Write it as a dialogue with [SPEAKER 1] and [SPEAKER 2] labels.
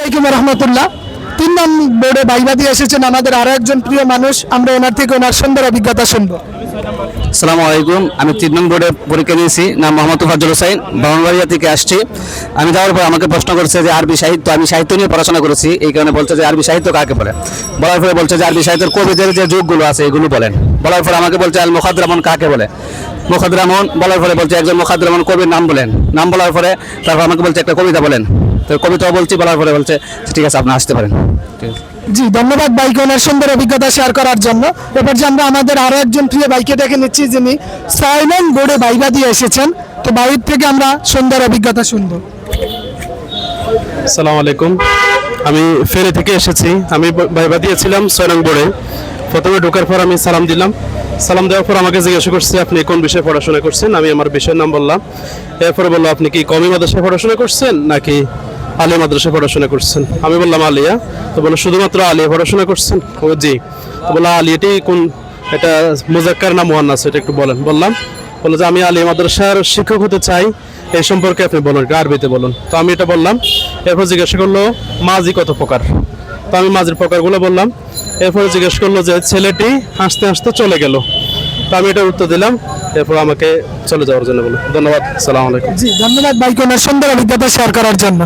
[SPEAKER 1] আলাইকুম রহমতুল্লাহ। তিন নাম বোর্ডে দিয়ে এসেছেন আমাদের আরও একজন প্রিয় মানুষ, আমরা ওনার থেকে ওনার সুন্দর অভিজ্ঞতা শুনব।
[SPEAKER 2] সালামু আলাইকুম। আমি তিন নং বোর্ডে পরীক্ষা দিয়েছি নাম মোহাম্মদ ফাজল হোসাইন ব্রাহ্মণবাড়িয়া থেকে আসছি। আমি যাওয়ার পর আমাকে প্রশ্ন করছে যে আরবি সাহিত্য, আমি সাহিত্য নিয়ে পড়াশোনা করেছি, এই কারণে বলছে যে আরবি সাহিত্য কাকে বলে? বলার পরে বলছে যে আরবি সাহিত্যের কবিদের যে যুগগুলো আছে, এগুলো বলেন। বলার পরে আমাকে বলছে আল মুখাদ্রামন কাকে বলে? মুখাদ্রামন, বলার পরে বলছে একজন মুখাদ্রামন কবির নাম বলেন। নাম বলার পরে তারপর আমাকে বলছে একটা কবিতা বলেন। তো কবিতাও বলছি, বলার পরে বলছে ঠিক আছে, আপনি আসতে পারেন। ঠিক আছে।
[SPEAKER 1] জি, ধন্যবাদ বাইকে ওনার সুন্দর অভিজ্ঞতা শেয়ার করার জন্য। এবার যে আমরা আমাদের আরও একজন প্রিয় বাইকে ডেকে নিচ্ছি, যিনি ছয় নং বোর্ডে বাইবা দিয়ে এসেছেন। তো বাইর থেকে আমরা সুন্দর অভিজ্ঞতা শুনব।
[SPEAKER 3] সালাম আলাইকুম। আমি ফেরে থেকে এসেছি। আমি বাইবা দিয়েছিলাম ছয় নং বোর্ডে প্রথমে ঢোকার পর আমি সালাম দিলাম। সালাম দেওয়ার পর আমাকে জিজ্ঞাসা করছে, আপনি কোন বিষয়ে পড়াশোনা করছেন? আমি আমার বিষয়ের নাম বললাম। এরপরে বলল, আপনি কি কমি মাদ্রাসায় পড়াশোনা করছেন নাকি আলিয়া মাদ্রাসায় পড়াশোনা করছেন। আমি বললাম, আলিয়া? তো বলল শুধুমাত্র আলিয়া পড়াশোনা করছেন? ও, জি। তো বলল আলিয়াটি কোন, এটা মুজাক্কার না মোহান্নাস এটা একটু বলেন। বললাম বলল যে, আমি আলিয়া মাদ্রাসার শিক্ষক হতে চাই, এই সম্পর্কে আপনি বলুন আরবিতে বলুন। তো আমি এটা বললাম, এরপর জিজ্ঞাসা করল, মাঝি কত প্রকার? তো আমি মাঝির প্রকারগুলো বললাম, এরপরে জিজ্ঞেস করল যে, ছেলেটি হাসতে হাসতে চলে গেল। তো আমি এটা উত্তর দিলাম, এরপর আমাকে চলে যাওয়ার জন্য বলো ধন্যবাদ, সালাম আলাইকুম।
[SPEAKER 1] জি, ধন্যবাদ ওনার সুন্দর অভিজ্ঞতা শেয়ার করার জন্য।